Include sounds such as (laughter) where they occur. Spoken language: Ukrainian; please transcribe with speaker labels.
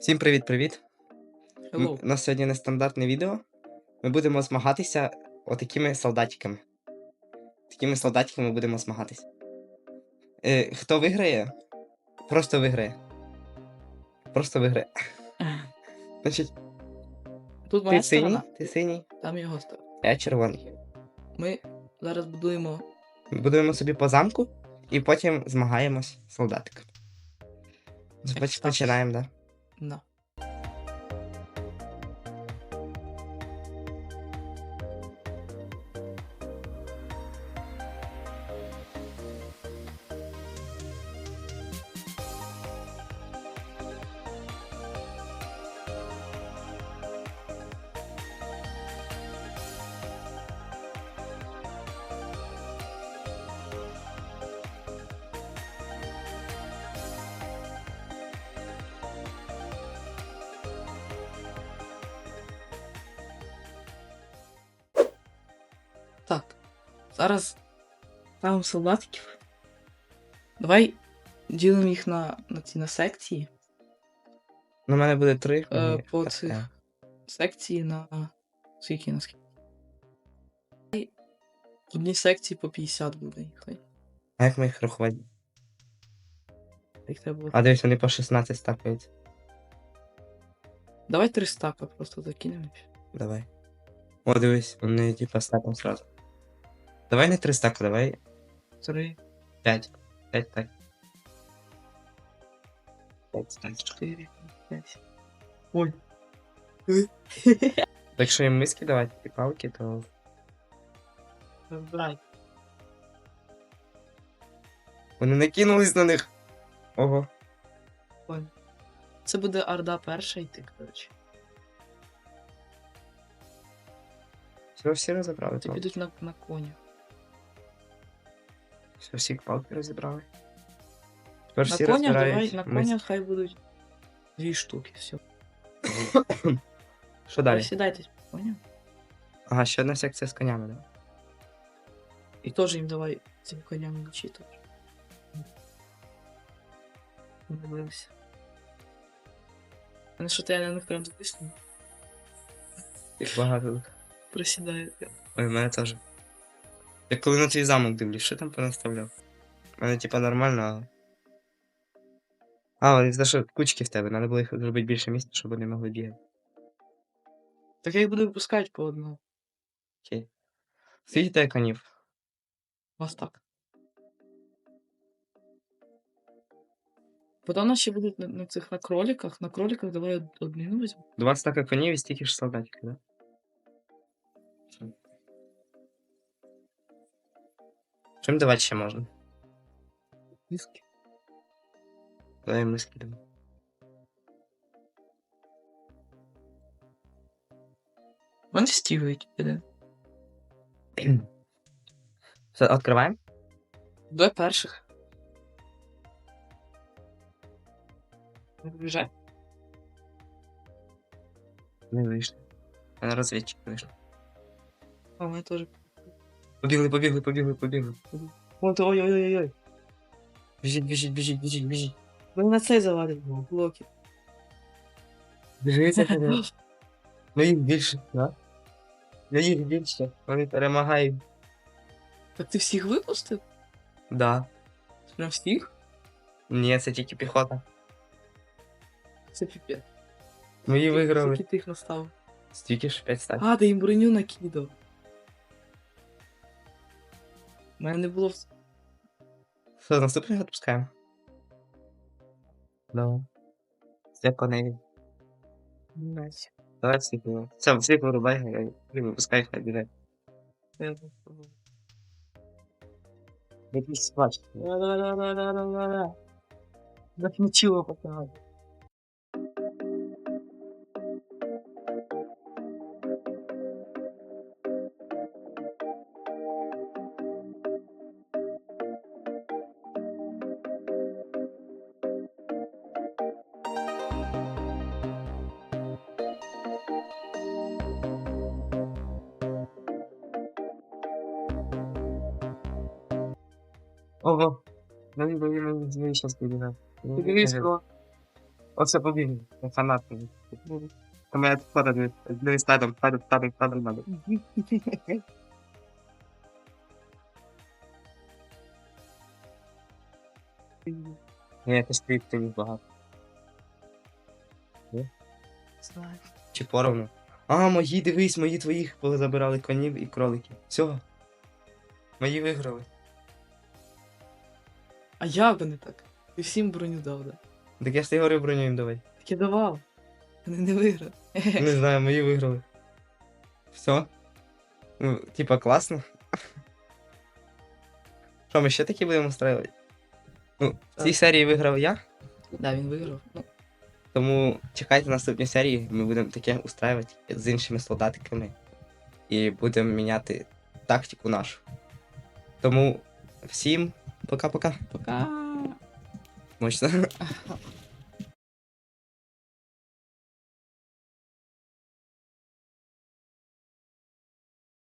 Speaker 1: Всім привіт-привіт.
Speaker 2: Hello.
Speaker 1: У нас сьогодні нестандартне відео. Ми будемо змагатися отакими солдатиками. Такими солдатиками будемо змагатися. Е, хто виграє? Просто виграє. Просто виграє. (laughs) Значить,
Speaker 2: Тут моя
Speaker 1: ти синій,
Speaker 2: сторона,
Speaker 1: ти синій,
Speaker 2: там його сторона.
Speaker 1: я червоний.
Speaker 2: Ми зараз будуємо.
Speaker 1: Будуємо собі по замку і потім змагаємось з солдатиком. Поч-
Speaker 2: так.
Speaker 1: Починаємо, так?
Speaker 2: Так. Зараз ставимо солдатиків. Давай ділимо їх на, на ці на секції.
Speaker 1: У мене буде три.
Speaker 2: Е, по
Speaker 1: так,
Speaker 2: цих.
Speaker 1: е.
Speaker 2: Секції на. Скільки на скільки? В одній секції по 50 буде їх.
Speaker 1: А як ми їх рахувати?
Speaker 2: Їх треба було.
Speaker 1: А дивись, вони по 16 стакаються.
Speaker 2: Давай три стака просто закинемо.
Speaker 1: Давай. О, дивись, вони типа стаком сразу. Давай не 3 стака, давай
Speaker 2: Три,
Speaker 1: 5. 5 так. 5 стак.
Speaker 2: чотири, п'ять. Ой. (laughs)
Speaker 1: Якщо їм миски давати, ті палки, то.
Speaker 2: Вибирай.
Speaker 1: Вони накинулись на них. Ого.
Speaker 2: Це буде Орда перша йти, коротше.
Speaker 1: Все, всі розібрали.
Speaker 2: Ті підуть на, на коні.
Speaker 1: Все, всі палки розібрали. Тепер
Speaker 2: На
Speaker 1: всі
Speaker 2: конях давай,
Speaker 1: розбирають.
Speaker 2: на
Speaker 1: мис-
Speaker 2: конях хай будуть дві штуки, все.
Speaker 1: Що далі?
Speaker 2: Сідайтесь, поняв?
Speaker 1: Ага, ще одна секція з конями, да?
Speaker 2: І теж їм давай цим коням лічити. Дивився. Мене що то я на них прям записую.
Speaker 1: Їх багато.
Speaker 2: Присідаю.
Speaker 1: Ой, в мене теж. Я коли на твій замок дивлюсь, що там понаставляв? У мене типа нормально, але. А, вони за що кучки в тебе, треба було їх зробити більше місця, щоб вони могли бігати.
Speaker 2: Так я їх буду випускати по одному.
Speaker 1: Окей. Скільки тебе конів?
Speaker 2: Ось так. Потім у нас ще будуть на, на цих на кроликах. На кроликах давай од- однину візьму.
Speaker 1: Два стака конів і стільки ж солдатиків, да? Чим давати ще можна?
Speaker 2: Миски.
Speaker 1: Давай ми скидемо.
Speaker 2: Вон стівують один.
Speaker 1: Все, відкриваємо?
Speaker 2: До перших. Біжать.
Speaker 1: Не вийшли. На розвідчик вийшли.
Speaker 2: А мене теж.
Speaker 1: Побігли, побігли, побігли, побігли.
Speaker 2: Вон то ой-ой-ой-ой.
Speaker 1: Біжіть, біжіть, біжіть, біжіть, біжіть.
Speaker 2: Вони на цей завалять блоки.
Speaker 1: Біжите, (laughs) Ну їх більше, да? Ну їх більше. Вони перемагають.
Speaker 2: Так ти всіх випустив?
Speaker 1: Да.
Speaker 2: Прям всіх?
Speaker 1: Ні, це тільки піхота.
Speaker 2: Це піпець.
Speaker 1: Мої виграли.
Speaker 2: Скільки ти їх наставив?
Speaker 1: Стільки ж 5 стаків.
Speaker 2: А, ти їм броню накидав. У мене не було. вс-
Speaker 1: Що, наступний відпускаємо? Давай. Це коней.
Speaker 2: Найс.
Speaker 1: Давай всіх вирубай. Все, всіх вирубай, я випускай, хай біде. Якийсь спач.
Speaker 2: Да-да-да-да-да-да-да. Так нічого
Speaker 1: Ого. Ну, він, він, він, він щас
Speaker 2: дивись, бро.
Speaker 1: Оце побігли. Фанат. Там (laughs) я тут дивись, тадом, тадом, тадом, тадом, надо. Ні, стоїть тобі багато. Чи поровну? А, мої, дивись, мої твоїх забирали конів і кроликів. Все. Мої виграли.
Speaker 2: А як би не так? Ти всім броню дав, да?
Speaker 1: Так я ж ти говорив броню їм давай.
Speaker 2: Так я давав. Вони не виграв.
Speaker 1: Не знаю, мої виграли. Все. Ну, типа класно. Що, ми ще такі будемо устраивати? Ну, в цій
Speaker 2: Так.
Speaker 1: серії виграв я,
Speaker 2: Да, він виграв. Ну,
Speaker 1: тому чекайте наступні серії, ми будемо таке устраювати з іншими солдатиками. І будемо міняти тактику нашу. Тому всім пока-пока.
Speaker 2: пока.
Speaker 1: Мощно. (laughs)